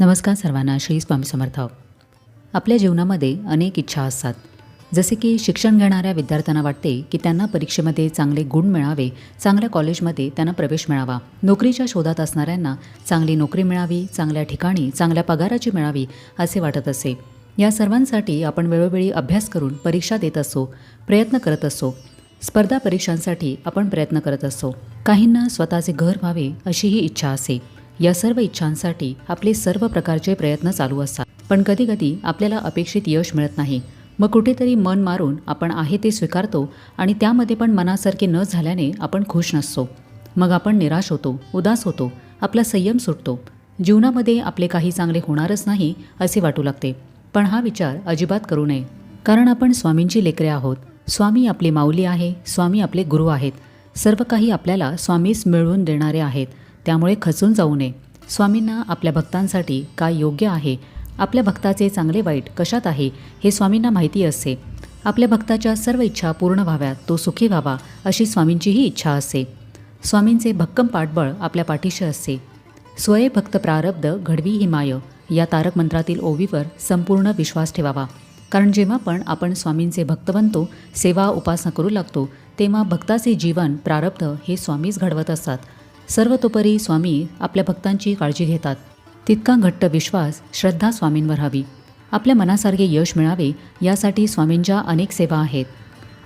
नमस्कार सर्वांना श्री स्वामी समर्थ. आपल्या जीवनामध्ये अनेक इच्छा असतात. जसे की शिक्षण घेणाऱ्या विद्यार्थ्यांना वाटते की त्यांना परीक्षेमध्ये चांगले गुण मिळावे चांगल्या कॉलेजमध्ये त्यांना प्रवेश मिळावा. नोकरीच्या शोधात असणाऱ्यांना चांगली नोकरी मिळावी चांगल्या ठिकाणी चांगल्या पगाराची मिळावी असे वाटत असे. या सर्वांसाठी आपण वेळोवेळी अभ्यास करून परीक्षा देत असो प्रयत्न करत असो. स्पर्धा परीक्षांसाठी आपण प्रयत्न करत असतो काहींना स्वतःचे घर व्हावे अशीही इच्छा असे. या सर्व इच्छांसाठी आपले सर्व प्रकारचे प्रयत्न चालू असतात. पण कधीकधी आपल्याला अपेक्षित यश मिळत नाही. मग कुठेतरी मन मारून आपण आहे ते स्वीकारतो आणि त्यामध्ये पण मनासारखे न झाल्याने आपण खुश नसतो. मग आपण निराश होतो उदास होतो आपला संयम सुटतो. जीवनामध्ये आपले काही चांगले होणारच नाही असे वाटू लागते. पण हा विचार अजिबात करू नये. कारण आपण स्वामींची लेकरे आहोत. स्वामी आपली माऊली आहे स्वामी आपले गुरु आहेत. सर्व काही आपल्याला स्वामीच मिळवून देणारे आहेत. त्यामुळे खचून जाऊ नये. स्वामींना आपल्या भक्तांसाठी काय योग्य आहे? आपल्या भक्ताचे चांगले वाईट कशात आहे? हे स्वामींना माहिती असते. आपल्या भक्ताच्या सर्व इच्छा पूर्ण व्हाव्यात तो सुखी व्हावा अशी स्वामींचीही इच्छा असते. स्वामींचे भक्कम पाठबळ आपल्या पाठीशी असते. स्वय भक्त प्रारब्ध घडवी हिमाय या तारक मंत्रातील ओवीवर संपूर्ण विश्वास ठेवावा. कारण जेव्हा पण आपण स्वामींचे भक्त बनतो सेवा उपासना करू लागतो तेव्हा भक्ताचे जीवन प्रारब्ध हे स्वामीच घडवत असतात. सर्वतोपरी स्वामी आपल्या भक्तांची काळजी घेतात. तितका घट्ट विश्वास श्रद्धा स्वामींवर हवी. आपल्या मनासारखे यश मिळावे यासाठी स्वामींच्या अनेक सेवा आहेत.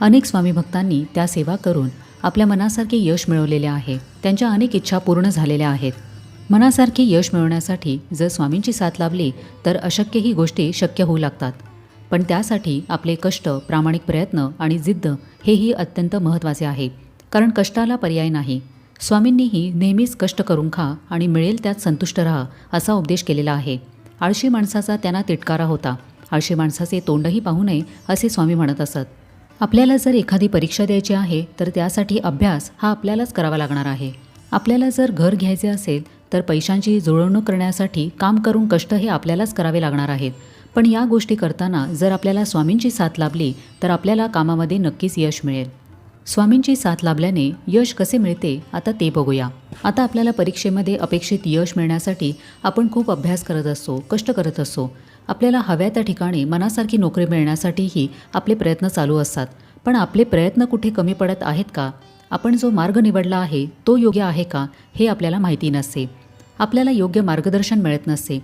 अनेक स्वामी भक्तांनी त्या सेवा करून आपल्या मनासारखे यश मिळवलेले आहे. त्यांच्या अनेक इच्छा पूर्ण झालेल्या आहेत. मनासारखे यश मिळवण्यासाठी जर स्वामींची साथ लाभली तर अशक्यही गोष्टी शक्य होऊ लागतात. पण त्यासाठी आपले कष्ट प्रामाणिक प्रयत्न आणि जिद्द हेही अत्यंत महत्त्वाचे आहे. कारण कष्टाला पर्याय नाही. स्वामींनीही नेहमीच कष्ट करून खा आणि मिळेल त्यात संतुष्ट राहा असा उपदेश केलेला आहे. आळशी माणसाचा त्यांना तिटकारा होता. आळशी माणसाचे तोंडही पाहू नये असे स्वामी म्हणत असत. आपल्याला जर एखादी परीक्षा द्यायची आहे तर त्यासाठी अभ्यास हा आपल्यालाच करावा लागणार आहे. आपल्याला जर घर घ्यायचे असेल तर पैशांची जुळवणूक करण्यासाठी काम करून कष्ट हे आपल्यालाच करावे लागणार आहेत. पण या गोष्टी करताना जर आपल्याला स्वामींची साथ लाभली तर आपल्याला कामामध्ये नक्कीच यश मिळेल. स्वामींची साथ लाभल्याने यश कसे मिळते आता ते बघूया. आता आपल्याला परीक्षेमध्ये अपेक्षित यश मिळण्यासाठी आपण खूप अभ्यास करत असतो कष्ट करत असतो आपल्याला हव्या त्या ठिकाणी मनासारखी नोकरी मिळण्यासाठीही आपले प्रयत्न चालू असतात. पण आपले प्रयत्न कुठे कमी पडत आहेत का? आपण जो मार्ग निवडला आहे तो योग्य आहे का हे आपल्याला माहिती नसते. आपल्याला योग्य मार्गदर्शन मिळत नसते.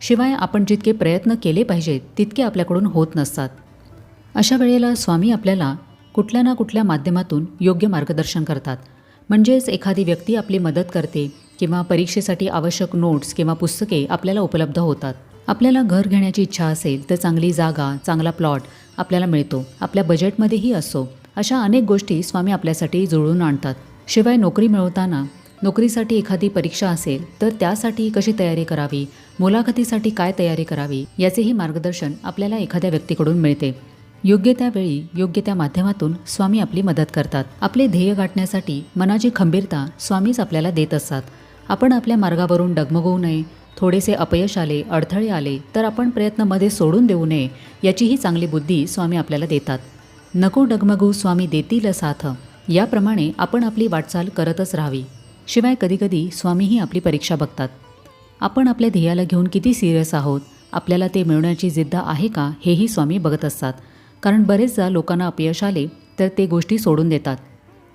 शिवाय आपण जितके प्रयत्न केले पाहिजेत तितके आपल्याकडून होत नसतात. अशा वेळेला स्वामी आपल्याला कुठल्या ना कुठल्या माध्यमातून योग्य मार्गदर्शन करतात. म्हणजेच एखादी व्यक्ती आपली मदत करते किंवा परीक्षेसाठी आवश्यक नोट्स किंवा पुस्तके आपल्याला उपलब्ध होतात. आपल्याला घर घेण्याची इच्छा असेल तर चांगली जागा चांगला प्लॉट आपल्याला मिळतो. आपल्या बजेटमध्येही असो. अशा अनेक गोष्टी स्वामी आपल्यासाठी जुळवून आणतात. शिवाय नोकरी मिळवताना नोकरीसाठी एखादी परीक्षा असेल तर त्यासाठी कशी तयारी करावी? मुलाखतीसाठी काय तयारी करावी? याचेही मार्गदर्शन आपल्याला एखाद्या व्यक्तीकडून मिळते. योग्य त्या वेळी योग्य त्या माध्यमातून स्वामी आपली मदत करतात. आपले ध्येय गाठण्यासाठी मनाची खंबीरता स्वामीच आपल्याला देत असतात. आपण आपल्या मार्गावरून डगमगवू नये थोडेसे अपयश आले अडथळे आले तर आपण प्रयत्नमध्ये सोडून देऊ नये याचीही चांगली बुद्धी स्वामी आपल्याला देतात. नको डगमगू स्वामी देतील साथ. याप्रमाणे आपण आपली वाटचाल करतच राहावी. शिवाय कधीकधी स्वामीही आपली परीक्षा बघतात. आपण आपल्या ध्येयाला घेऊन किती सिरियस आहोत? आपल्याला ते मिळवण्याची जिद्द आहे का? हेही स्वामी बघत असतात. कारण बरेचदा लोकांना अपयश आले तर ते गोष्टी सोडून देतात.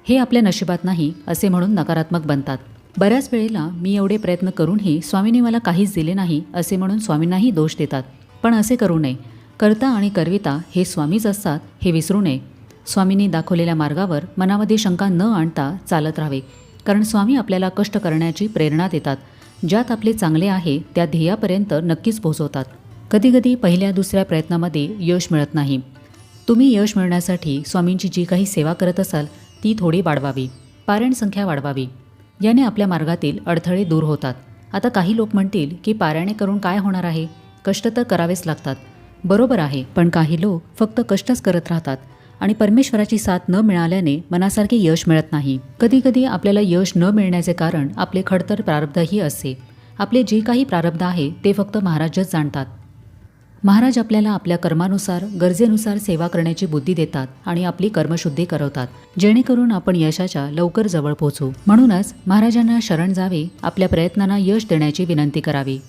हे आपल्या नशिबात नाही असे म्हणून नकारात्मक बनतात. बऱ्याच वेळेला मी एवढे प्रयत्न करूनही स्वामींनी मला काहीच दिले नाही असे म्हणून स्वामींनाही दोष देतात. पण असे करू नये. कर्ता आणि करविता हे स्वामीच असतात हे विसरू नये. स्वामींनी दाखवलेल्या मार्गावर मनामध्ये शंका न आणता चालत राहावे. कारण स्वामी आपल्याला कष्ट करण्याची प्रेरणा देतात. ज्यात आपले चांगले आहे त्या ध्येयापर्यंत नक्कीच पोहोचवतात. कधीकधी पहिल्या दुसऱ्या प्रयत्नामध्ये यश मिळत नाही. तुम्ही यश मिळण्यासाठी स्वामींची जी काही सेवा करत असाल ती थोडी वाढवावी. पारायणसंख्या वाढवावी. याने आपल्या मार्गातील अडथळे दूर होतात. आता काही लोक म्हणतील की पारायणे करून काय होणार आहे? कष्ट तर करावेच लागतात. बरोबर आहे पण काही लोक फक्त कष्टच करत राहतात आणि परमेश्वराची साथ न मिळाल्याने मनासारखे यश मिळत नाही. कधीकधी आपल्याला यश न मिळण्याचे कारण आपले खडतर प्रारब्धही असते. आपले जे काही प्रारब्ध आहे ते फक्त महाराजच जाणतात. महाराज आपल्याला आपल्या कर्मानुसार गरजेनुसार सेवा करण्याची बुद्धी देतात आणि आपली कर्मशुद्धी करवतात. जेणेकरून आपण यशाच्या लवकर जवळ पोहोचू म्हणूनच महाराजांना शरण जावे आपल्या प्रयत्नांना यश देण्याची विनंती करावी.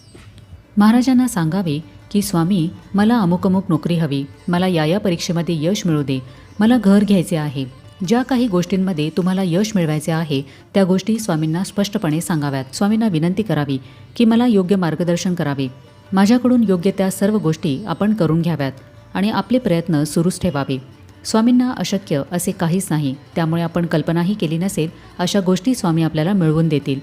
महाराजांना सांगावे की स्वामी मला अमुक अमुक नोकरी हवी. मला या या परीक्षेमध्ये यश मिळू दे. मला घर घ्यायचे आहे. ज्या काही गोष्टींमध्ये तुम्हाला यश मिळवायचे आहे त्या गोष्टी स्वामींना स्पष्टपणे सांगाव्यात. स्वामींना विनंती करावी की मला योग्य मार्गदर्शन करावे. माझ्याकडून योग्य त्या सर्व गोष्टी आपण करून घ्याव्यात आणि आपले प्रयत्न सुरूच ठेवावे. स्वामींना अशक्य असे काहीच नाही त्यामुळे आपण कल्पनाही केली नसेल अशा गोष्टी स्वामी आपल्याला मिळवून देतील.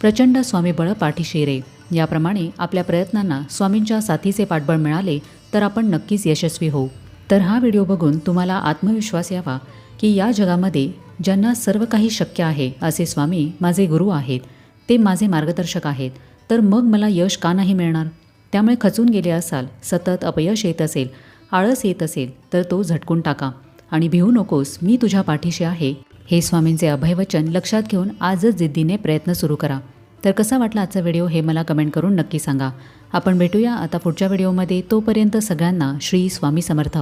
प्रचंड स्वामीबळ पाठीशी रे याप्रमाणे आपल्या प्रयत्नांना स्वामींच्या साथीचे पाठबळ मिळाले तर आपण नक्कीच यशस्वी होऊ. तर हा व्हिडिओ बघून तुम्हाला आत्मविश्वास यावा की या जगामध्ये ज्यांना सर्व काही शक्य आहे असे स्वामी माझे गुरु आहेत ते माझे मार्गदर्शक आहेत. तर मग मला यश का नाही मिळणार? त्यामुळे खचून गेले असाल सतत अपयश येत असेल आळस येत असेल तर तो झटकून टाका. आणि भिवू नकोस मी तुझ्या पाठीशी आहे. हे स्वामींचे अभयवचन लक्षात घेऊन आजच जिद्दीने प्रयत्न सुरू करा. तर कसा वाटला आजचा व्हिडिओ हे मला कमेंट करून नक्की सांगा. आपण भेटूया आता पुढच्या व्हिडिओमध्ये. तोपर्यंत सगळ्यांना श्री स्वामी समर्थ.